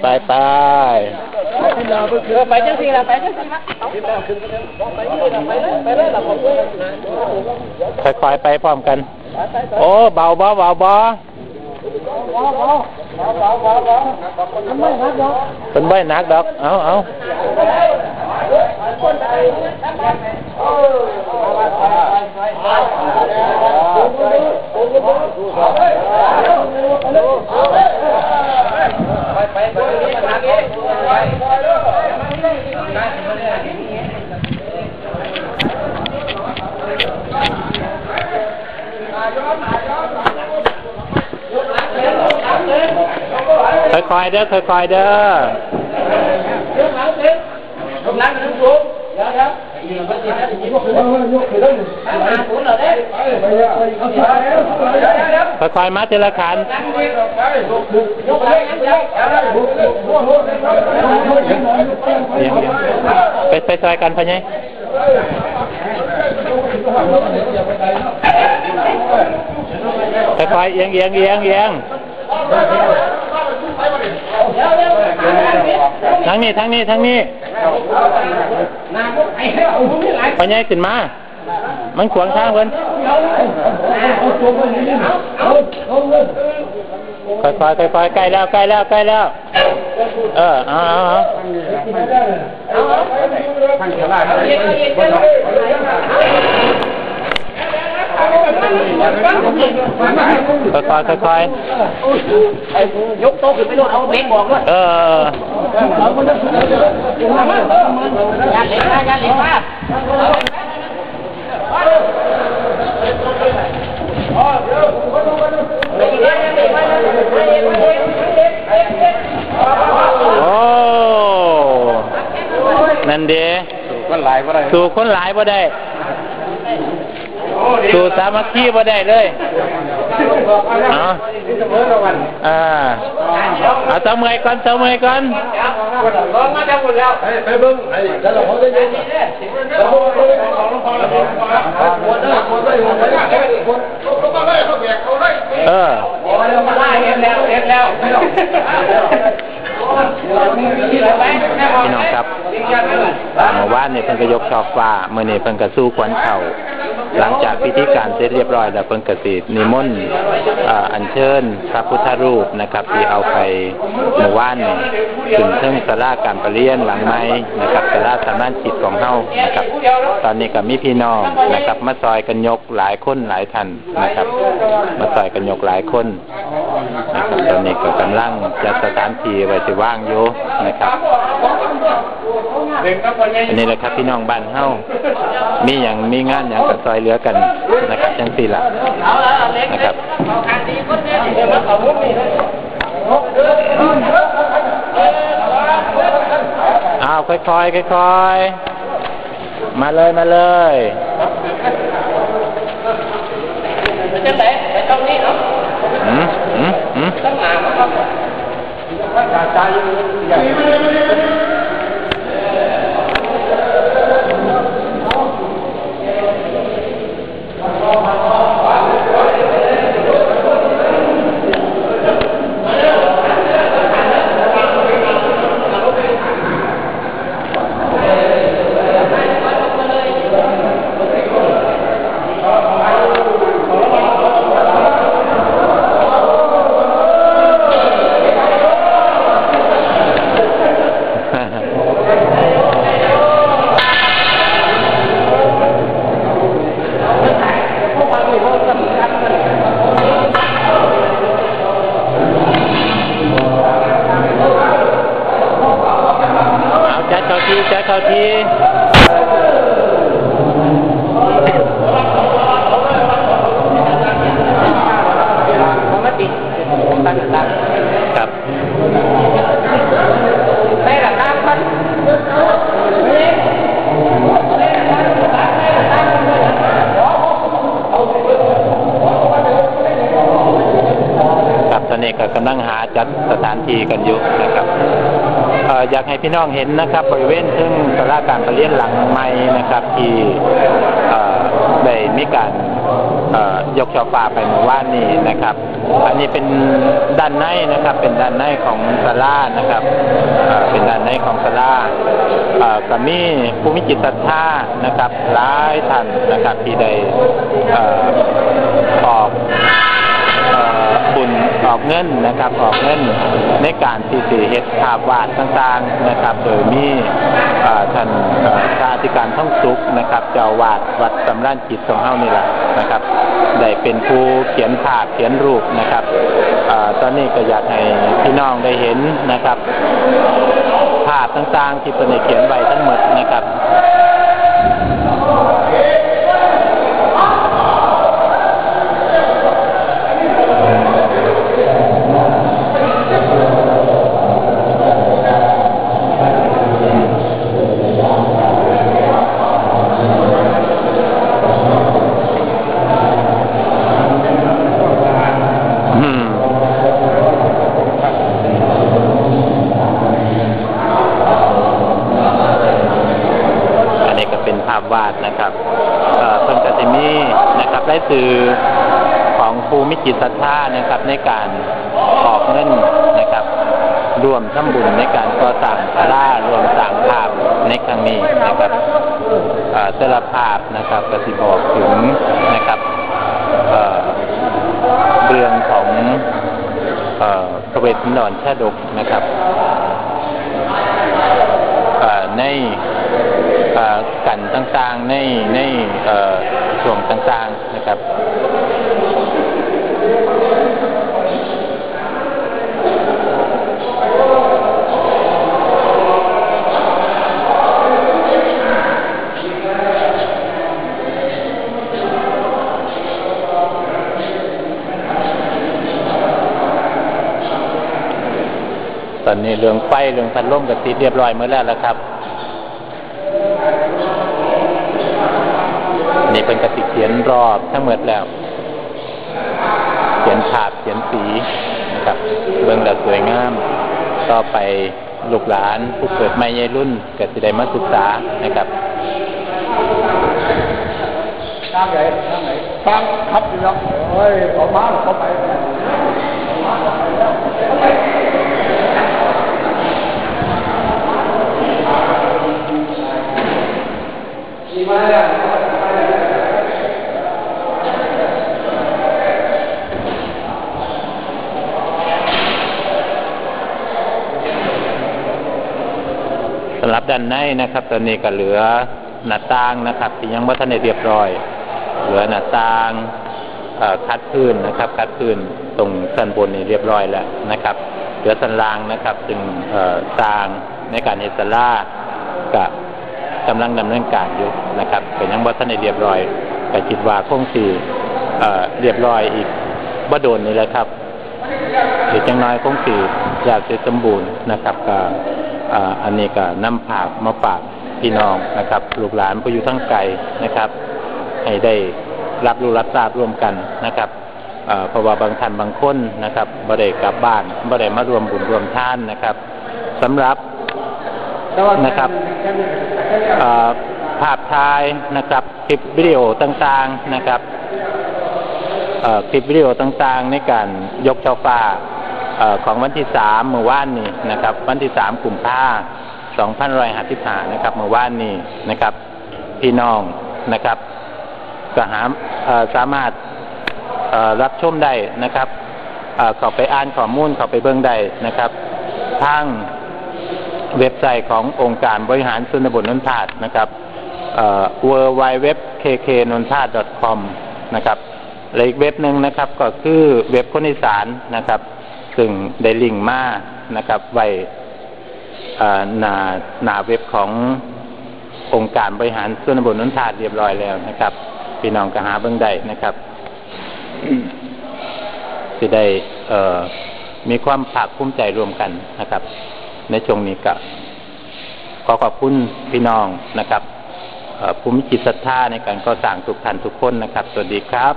ไปไปไปจังสิละไปจังสิละเอาไปเลยไปเลยไปเลยเราขอบคุณค่อยๆไปพร้อมกัน โอ้ เบาเบ่เบาเบ่เป็นใบหนักดอก เอาเอา ไปไปไปค่อยๆเด้อค่อยๆเด้อ ผมล้างมันสูง เดี๋ยมัดเถอยๆมาทีละขันเลยยกเลยยกเดี๋ยวเดี๋ยวไปไปซอยกันพะไงค่อยๆเอียงเอียงเอียงเอียงทั้งนี้ทั้งนี้ทั้งนี้ น้ำพวกไอ้เหี้ยเอาผมนี่ไหลพะไงขึ้นมา มันขวางทางเพิ่นค่อยๆค่อยๆใกล้แล้วใกล้แล้วใกล้แล้ว เออเอาเอาเอาค่อยๆค่อยไอ้ยกโต๊ะขึ้นไปโน่นเอาเบรกบอกด้วยๆเออ ยาเหล็กมาอยาเหล็กมาโอ้นั่นเด้มันหลายบ่ได้สู่คนหลายบ่ได้สู่สามัคคีบ่ได้เลย เอาอ่าเอาเสมอก่อนเสมอก่อนลอมาจังหมดแล้วไปเบิ่งไอ้แล้วเราเขาได้ยินแล้วเขาเขาได้ของของแล้วคนได้คนได้คนได้คนเขาก็ได้เขาแบกเขาได้เออเห็นแล้วเห็นแล้วพี่น้องครับเมื่อวานเนี่ยเพิ่นก็ยกช่อฟ้าเมื่อเนี้เพิ่นก็สู้ขวัญเข่า หลังจากพิธีการเสร็จเรียบร้อยแล้วเพิ่นก็สินิมนต์อัญเชิญพระพุทธรูปนะครับที่เอาไปเมื่อวานนี่ขึ้นเทิงศาลาการประเรียนหลังไม้นะครับศาลาสามานจิตของเฮานะครับ ตอนนี้ก็มีพี่น้องนะครับ มาซอยกันยกหลายคนหลายท่านนะครับ มาซอยกันยกหลายคนนะครับตอนนี้ก็กำลังจัดสถานที่ไว้สิว่างอยู่นะครับอันนี้แหละครับพี่น้องบ้านเฮามีอย่างมีงานอย่างกับซอยเหลือกันนะครับจังสี่ละเอาเอาเล็กนะครับเอาการดีคนนี้เดี๋ยวมาเอามุกนี่อ้าวค่อยๆค่อยๆมาเลยมาเลยจะไหนไปตรงนี้เนาะอืมอืมอืมตั้งหนามครับเอา เข้าที่ผมมาติดตั้งตั้งครับได้ละครับมันครับตอนนี้ก็กำลังหาจัดสถานที่กันอยู่นะครับเอยากให้พี่น้องเห็นนะครับ บริเวณซึ่งสาราการประเรียนหลังไม้นะครับ ที่ได้มีการยกช่อฟ้าไปเมื่อวานนี้นะครับ อันนี้เป็นด้านในนะครับ เป็นด้านในของศาลานะครับเป็นด้านในของศาลาเอ่อก็มีผู้มีจิตศรัทธานะครับหลายท่านนะครับที่ได้ ออกเงินนะครับออกเงินในการที่สิเฮ็ดภาพวาดต่างๆนะครับ โดยมีท่านเอ่อพระอธิการท่องสุขนะครับ เจ้าวาดวัดสำรานจิตของเฮานี่แหละนะครับ ได้เป็นผู้เขียนภาพเขียนรูปนะครับอตอนนี้ก็อยากให้พี่น้องได้เห็นนะครับ ภาพต่างๆที่เป็นเขียนไว้ทั้งหมดนะครับาพวาดนะครับเอ่อเพิ่นกสิมีนะครับได้สื่อของภูมิจิตศรัทธานะครับ ในการออกเงินนะครับรวมทำบุญในการก่อสร้างศาลารวมสร้างภาพในครั้งนี้นะครับเอ่อแต่ละภาพนะครับก็สิบอกถึงนะครับเอ่อเรื่องของเอ่อพระเวทสันดรชาดกนะครับ ในกันต่างๆ ในในเอ่วงต่างๆนะครับตอนนี้เรื่องไฟเรื่องพัดลมกับติดเรียบร้อยหมดแล้วละครับ นี่เป็นกติเขียนรอบทั้งหมดแล้ว เขียนฉาบเขียนสีนะครับ เบื้องแล้วสวยงามต่อไปลูกหลานผู้เกิดใหม่ใหญ่รุ่นก็จะได้มาศึกษานะครับทางไหนทางไหนทางขับอยู่แล้วเฮ้ยออกมาเข้าไปสำหรั บด้านในนะครับ ตอนนี้ก็เหลือหน้าต่างนะครับ ที่ยังไม่ทันได้เรียบร้อย เหลือหน้าต่างคัดพื้นนะครับ คัดพื้นตรงสันบนนี่เรียบร้อยแล้วนะครับ เหลือสันล่างนะครับซึ่งเอ่อสร้างในการเฮสลากับกำลังดำเนินการอยู่นะครับเป็นยังบ่ทันได้เรียบร้อยก็คิดว่าคงสิเอ่เรียบร้อยอีกบ่โดนนี่แหละครับหรือจังน้อยคงสีอยากจะสมบูรณ์นะครับก็ อันนี้ก็นำผากมาฝากพี่น้องนะครับลูกหลานผู้อยู่ทั้งไกลนะครับ ให้ได้รับรู้รับทราบร่วมกันนะครับเพราะว่าบางท่านบางคนนะครับบ่ได้กลับบ้านบ่ได้มารวมบุญรวมท่านนะครับสำหรับนะครับภาพถ่ายนะครับคลิปวิดีโอต่างๆนะครับคลิปวิดีโอต่างๆ ในการยกช่อฟ้าเอ่อ ของวันที่สามเมื่อวานนี้นะครับ วันที่สามกลุ่มผ้าสองพันรอยหัสิบหานะครับเมื่อวานนี้นะครับ พี่น้องนะครับก็หาสามารถรับชมได้นะครับเอ่อเข้าไปอ่านข้อมูลเข้าไปเบิ่งได้นะครับทางเว็บไซต์ขององค์การบริหารส่วนบลนนทาดนะครับเอ่อ w w w k k n o n t a d com นะครับและอีกเว็บหนึ่งนะครับก็คือเว็บคนอีสานนะครับ ซึ่งได้ลิงก์มานะครับ ไว้หน้าหน้าเว็บขององค์การบริหารส่วนตำบลนนทาดเรียบร้อยแล้วนะครับพี่น้องก็หาเบื้องใดนะครับที่ได้มีความภาคภูมิใจรวมกันนะครับ ในช่วงนี้ก็ขอขอบคุณพี่น้องนะครับภูมิจิตศรัทธาในการก่อสร้างทุกท่านทุกคนนะครับ สวัสดีครับ